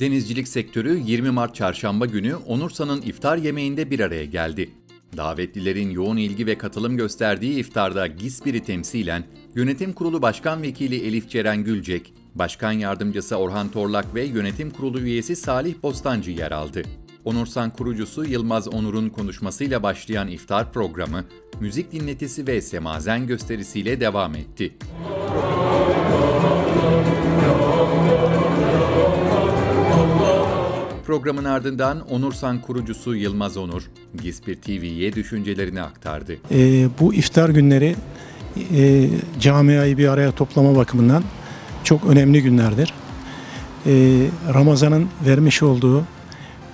Denizcilik sektörü 20 Mart çarşamba günü Onursa'nın iftar yemeğinde bir araya geldi. Davetlilerin yoğun ilgi ve katılım gösterdiği iftarda GİSPİR'i temsilen Yönetim Kurulu Başkan Vekili Elif Ceren Gülcek, Başkan Yardımcısı Orhan Torlak ve Yönetim Kurulu üyesi Salih Bostancı yer aldı. Onursan kurucusu Yılmaz Onur'un konuşmasıyla başlayan iftar programı, müzik dinletisi ve semazen gösterisiyle devam etti. Programın ardından Onursan kurucusu Yılmaz Onur, Gispir TV'ye düşüncelerini aktardı. E, bu iftar günleri e, camiayı bir araya toplama bakımından çok önemli günlerdir. E, Ramazan'ın vermiş olduğu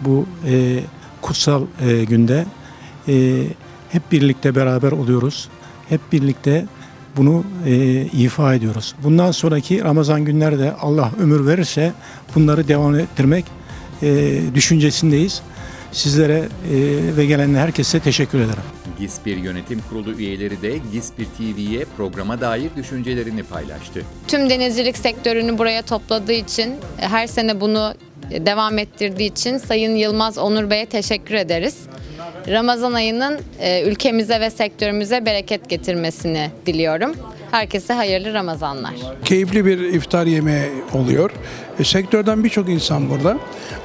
bu e, kutsal e, günde e, hep birlikte beraber oluyoruz. Hep birlikte bunu e, ifa ediyoruz. Bundan sonraki Ramazan günlerde Allah ömür verirse bunları devam ettirmek e, düşüncesindeyiz. Sizlere e, ve gelen herkese teşekkür ederim. Gispir Yönetim Kurulu üyeleri de Gispir TV'ye programa dair düşüncelerini paylaştı. Tüm denizcilik sektörünü buraya topladığı için, e, her sene bunu devam ettirdiği için Sayın Yılmaz Onur Bey'e teşekkür ederiz. Ramazan ayının e, ülkemize ve sektörümüze bereket getirmesini diliyorum. Herkese hayırlı Ramazanlar. keyifli bir iftar yemeği oluyor. E, sektörden birçok insan burada.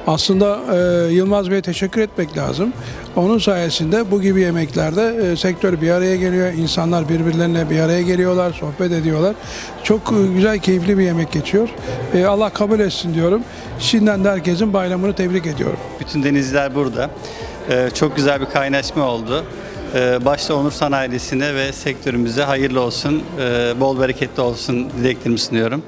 Aslında e, Yılmaz Bey'e teşekkür etmek lazım. Onun sayesinde bu gibi yemeklerde e, sektör bir araya geliyor. İnsanlar birbirlerine bir araya geliyorlar, sohbet ediyorlar. Çok e, güzel, keyifli bir yemek geçiyor. E, Allah kabul etsin diyorum. Şimdiden de herkesin bayramını tebrik ediyorum. Bütün denizciler burada. Ee, Çok güzel bir kaynaşma oldu. Ee, Başta Onursan ailesine ve sektörümüze hayırlı olsun, ee, bol bereketli olsun dileklerimi sunuyorum.